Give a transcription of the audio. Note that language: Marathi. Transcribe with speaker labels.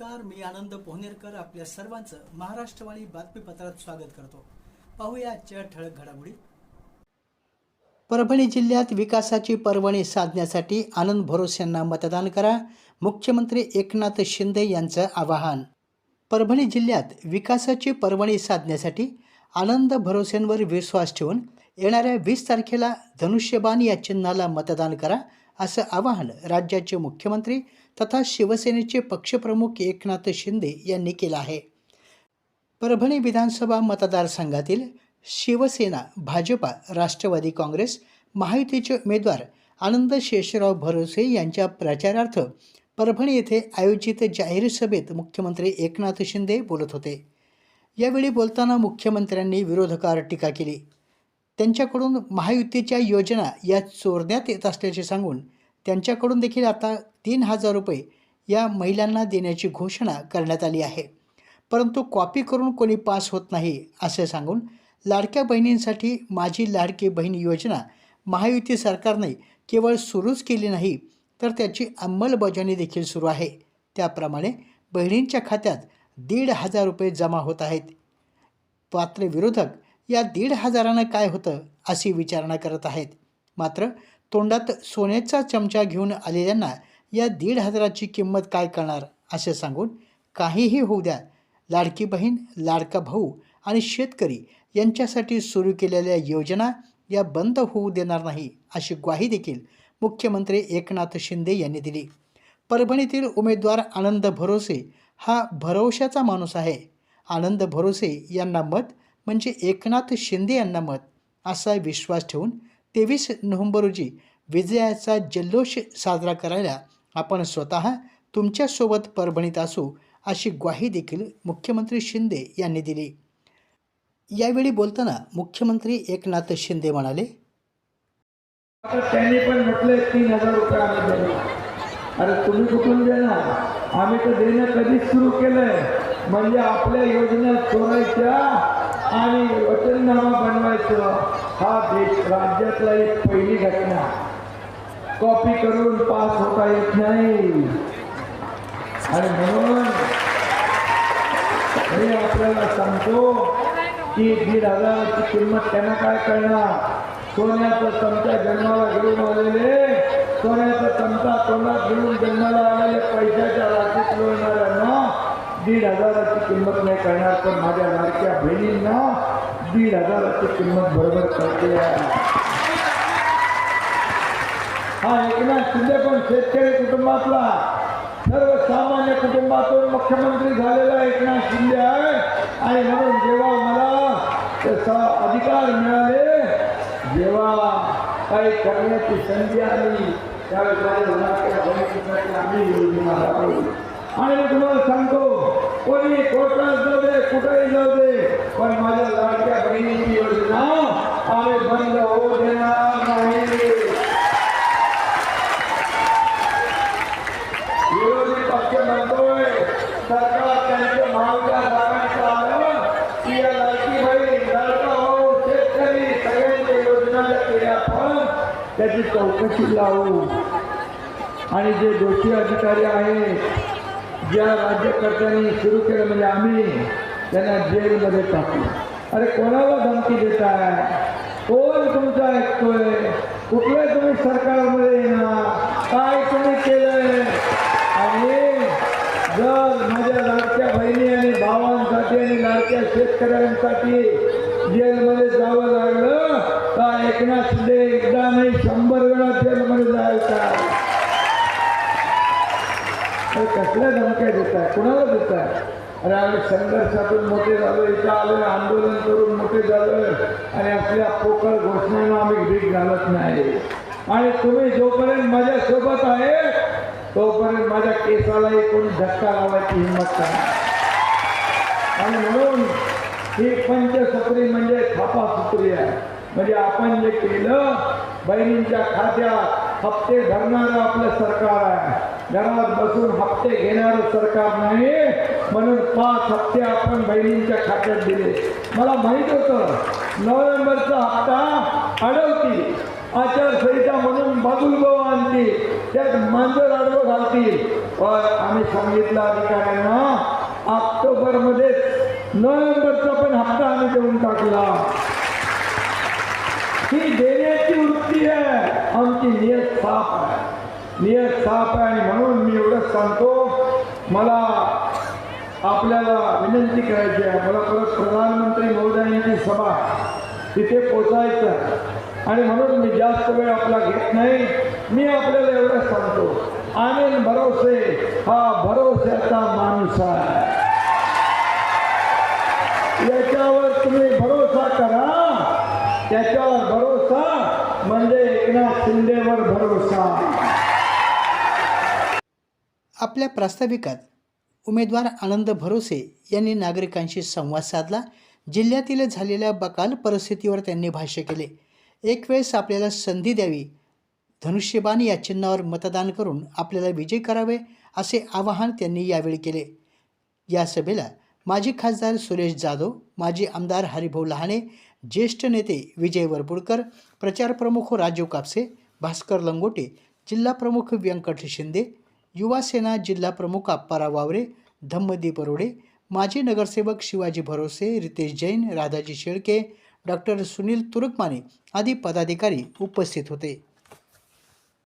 Speaker 1: नमस्कार मी आनंद पोहनेरकर आपल्या सर्वांचं महाराष्ट्रवाणी बातमीपत्रात स्वागत करतो. पाहूया आजच्या ठळक घडामोडी. परभणी जिल्ह्यात विकासाची पर्वणी साधण्यासाठी आनंद भरोस यांना मतदान करा मुख्यमंत्री एकनाथ शिंदे यांचं आवाहन. परभणी जिल्ह्यात विकासाची पर्वणी साधण्यासाठी आनंद भरोसेंवर विश्वास ठेवून येणाऱ्या वीस तारखेला धनुष्यबाण या चिन्हाला मतदान करा असं आवाहन राज्याचे मुख्यमंत्री तथा शिवसेनेचे पक्षप्रमुख एकनाथ शिंदे यांनी केला आहे. परभणी विधानसभा मतदारसंघातील शिवसेना भाजपा राष्ट्रवादी काँग्रेस महायुतीचे उमेदवार आनंद शेषराव भरोसे यांच्या प्रचारार्थ परभणी येथे आयोजित जाहीर सभेत मुख्यमंत्री एकनाथ शिंदे बोलत होते. यावेळी बोलताना मुख्यमंत्र्यांनी विरोधकावर टीका केली. त्यांच्याकडून महायुतीच्या योजना या चोरण्यात येत असल्याचे सांगून त्यांच्याकडून देखील आता तीन हजार रुपये या महिलांना देण्याची घोषणा करण्यात आली आहे. परंतु कॉपी करून कोणी पास होत नाही असे सांगून लाडक्या बहिणींसाठी माझी लाडकी बहीण योजना महायुती सरकारने केवळ सुरूच केली नाही तर त्याची अंमलबजावणी देखील सुरू आहे. त्याप्रमाणे बहिणींच्या खात्यात दीड हजार रुपये जमा होत आहेत. पात्र विरोधक या दीड हजारानं काय होतं अशी विचारणा करत आहेत. मात्र तोंडात सोन्याचा चमचा घेऊन आलेल्यांना या दीड हजाराची किंमत काय करणार असे सांगून काहीही होऊ द्या. लाडकी बहीण लाडका भाऊ आणि शेतकरी यांच्यासाठी सुरू केलेल्या योजना या बंद होऊ देणार नाही अशी ग्वाही देखील मुख्यमंत्री एकनाथ शिंदे यांनी दिली. परभणीतील उमेदवार आनंद भरोसे हा भरवशाचा माणूस आहे. आनंद भरोसे यांना मत म्हणजे एकनाथ शिंदे यांना मत असा विश्वास ठेवून तेवीस नोव्हेंबर रोजी विजयाचा जल्लोष साजरा करायला आपण स्वतः तुमच्यासोबत परभणीत असू अशी ग्वाही देखील मुख्यमंत्री शिंदे यांनी दिली. यावेळी बोलताना मुख्यमंत्री एकनाथ शिंदे म्हणाले
Speaker 2: त्यांनी पण म्हटलं तीन हजार रुपये आम्ही देणार. अरे तुम्ही कुठून देणार? आम्ही तर देणं कधीच सुरू केलंय. म्हणजे आपल्या योजना चोरायच्या आणि वचननामा बनवायचं हा देश राज्यातला एक पहिली घटना. कॉपी करून पास होता येत नाही. आणि म्हणून मी आपल्याला सांगतो की दीड हजाराची किंमत त्यांना काय करणार सोन्याचा चमचा जन्माला घेऊन आलेले. सोन्याचा चमचा तोंडात घेऊन जन्माला आलेले पैशाच्या राशीत लोळणाऱ्यांना दीड हजाराची किंमत नाही करणार पण माझ्या लाडक्या बहिणींना दीड हजाराची किंमत बरोबर करते हा एकनाथ शिंदे पण शेतकरी कुटुंबातला सर्वसामान्य कुटुंबातून मुख्यमंत्री झालेला एकनाथ शिंदे आहे. आणि म्हणून जेव्हा मला त्याचा अधिकार मिळाले जेव्हा काही करण्याची संधी आली त्यावेळेस माझ्या आम्ही योजना राबवली आणि मी तुम्हाला सांगतो कोणी कोर्टात जाऊ दे कुठेही जाऊ दे पण माझ्या लाडक्या बहिणीची योजना आम्ही बंद होऊ देणार नाही. विरोधी पक्ष म्हणतोय सरकार त्यांच्या महाविकास आघाडीचं आलं की या लाडकी बहीण लाडका भाऊ शेतकरी सगळ्यांच्या योजना ज्या केल्या आपण त्याची चौकशी लावू. आणि जे दोषी अधिकारी आहेत ज्या राज्यकर्त्यांनी सुरू केलं म्हणजे आम्ही त्यांना जेलमध्ये टाकलं. अरे कोणाला धमकी देताय? कोण तुमचा ऐकतोय? कुठल्या तुम्ही सरकारमध्ये येणार? काय तुम्ही केलंय? आणि जर माझ्या लाडक्या बहिणी आणि भावांसाठी आणि लाडक्या शेतकऱ्यांसाठी जेलमध्ये जावं लागलं तर एकनाथ शिंदे एकदा नाही शंभर वेळा जेलमध्ये जायचा तर कसल्या धमक्या देत आहे कुणाला देत आहे अरे आम्ही संघर्षातून मोठे झालो इथं आलो आंदोलन करून मोठे झालो आणि आपल्या पोकळ घोषणांना आम्ही भीक घालत नाही. आणि तुम्ही जोपर्यंत माझ्यासोबत आहे तोपर्यंत माझ्या केसालाही कोणी धक्का लावायची हिंमत नाही. आणि म्हणून ही पंचसूत्री म्हणजे थापासूत्री आहे. म्हणजे आपण जे केलं बहिणींच्या खात्यात हप्ते भरणारं आपलं सरकार आहे. घरात बसून हप्ते घेणार सरकार नाही. म्हणून पाच हप्ते आपण बहिणींच्या खात्यात दिले. मला माहीत होत नोव्हेंबरचा हप्ता अडवतील आचारसंहिता म्हणून बाजूलगाव आणतील त्यात मांजर आडवं घालतील. पण आम्ही सांगितलं अधिकाऱ्यांना ऑक्टोबरमध्ये नोव्हेंबरचा पण हप्ता आम्ही देऊन टाकला. ही आहे. आमची नियत साफ आहे. नियत साफ आहे आणि म्हणून मी एवढंच सांगतो मला आपल्याला विनंती करायची आहे. मला परत प्रधानमंत्री महोदयांची सभा तिथे पोचायचं आहे. आणि म्हणून मी जास्त वेळ आपला घेत नाही. मी आपल्याला एवढंच सांगतो आनंद भरोसे हा भरोश्याचा माणूस आहे. याच्यावर तुम्ही भरोसा करा त्याच्यावर भरोसा म्हणजे एकनाथ शिंदेवर भरोसा
Speaker 1: आपल्या प्रास्ताविकात उमेदवार आनंद भरोसे यांनी नागरिकांशी संवाद साधला. जिल्ह्यातील झालेल्या बकाल परिस्थितीवर त्यांनी भाष्य केले. एक वेळेस आपल्याला संधी द्यावी. धनुष्यबाण या चिन्हावर मतदान करून आपल्याला विजय करावे असे आवाहन त्यांनी यावेळी केले. या सभेला माजी खासदार सुरेश जाधव माजी आमदार हरिभाऊ लहाणे ज्येष्ठ नेते विजय वरपुडकर प्रचार प्रमुख राजीव कापसे भास्कर लंगोटे जिल्हा प्रमुख व्यंकट शिंदे युवासेना जिल्हाप्रमुख जिल्हा वावरे धम्मदी अरोडे माजी नगरसेवक शिवाजी भरोसे रितेश जैन राधाजी शेळके डॉक्टर सुनील तुरुकमाने आदी पदाधिकारी उपस्थित होते.